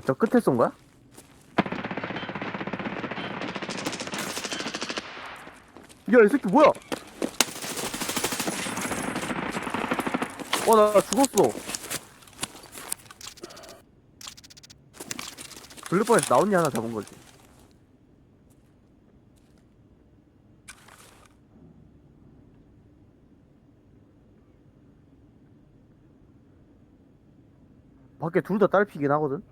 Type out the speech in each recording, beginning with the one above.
아, 저 끝에 쏜 거야? 야, 이 새끼 뭐야? 어, 나, 나 죽었어. 블루번에서 나온니 하나 잡은 거지. 밖에 둘 다 딸피긴 하거든?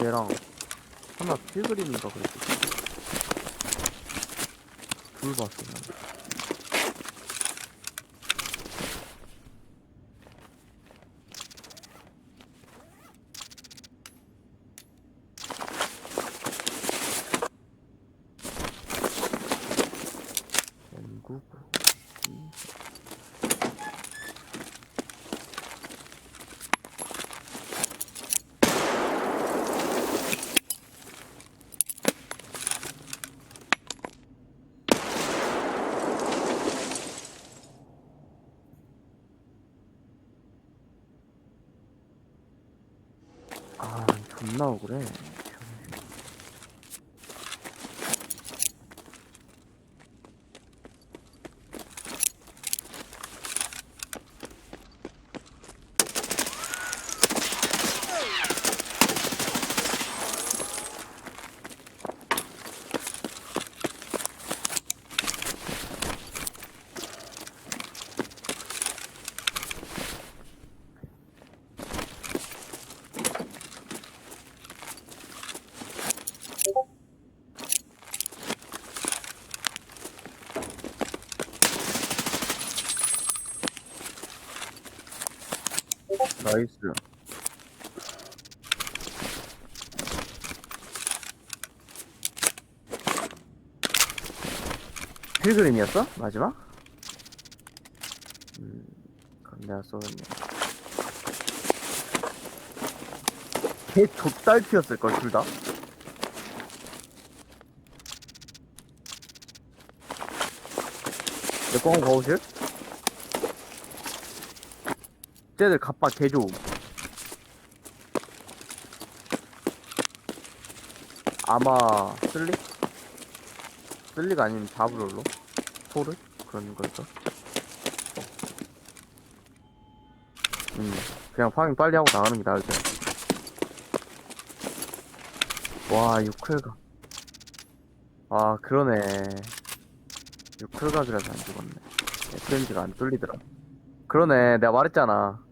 얘랑 하나 필그림인가 그랬지. 둘 봤어 난 연구구 아 존나 억울해 나이스 필그림이었어? 마지막? 음, 그럼 내가 쏘겠네. 걔 족달피였을걸, 둘 다? 내 꽁은 거우실? 쟤들 갑바 개 좋음. 아마 쓸리? 쓸리가 아니면 자브롤로? 토르? 그런 걸까? 음, 그냥 파밍 빨리 하고 나가는 게 나을 듯. 와, 유클가. 아, 그러네. 유클각이라서 안 죽었네. FMG가 안 뚫리더라. 그러네, 내가 말했잖아.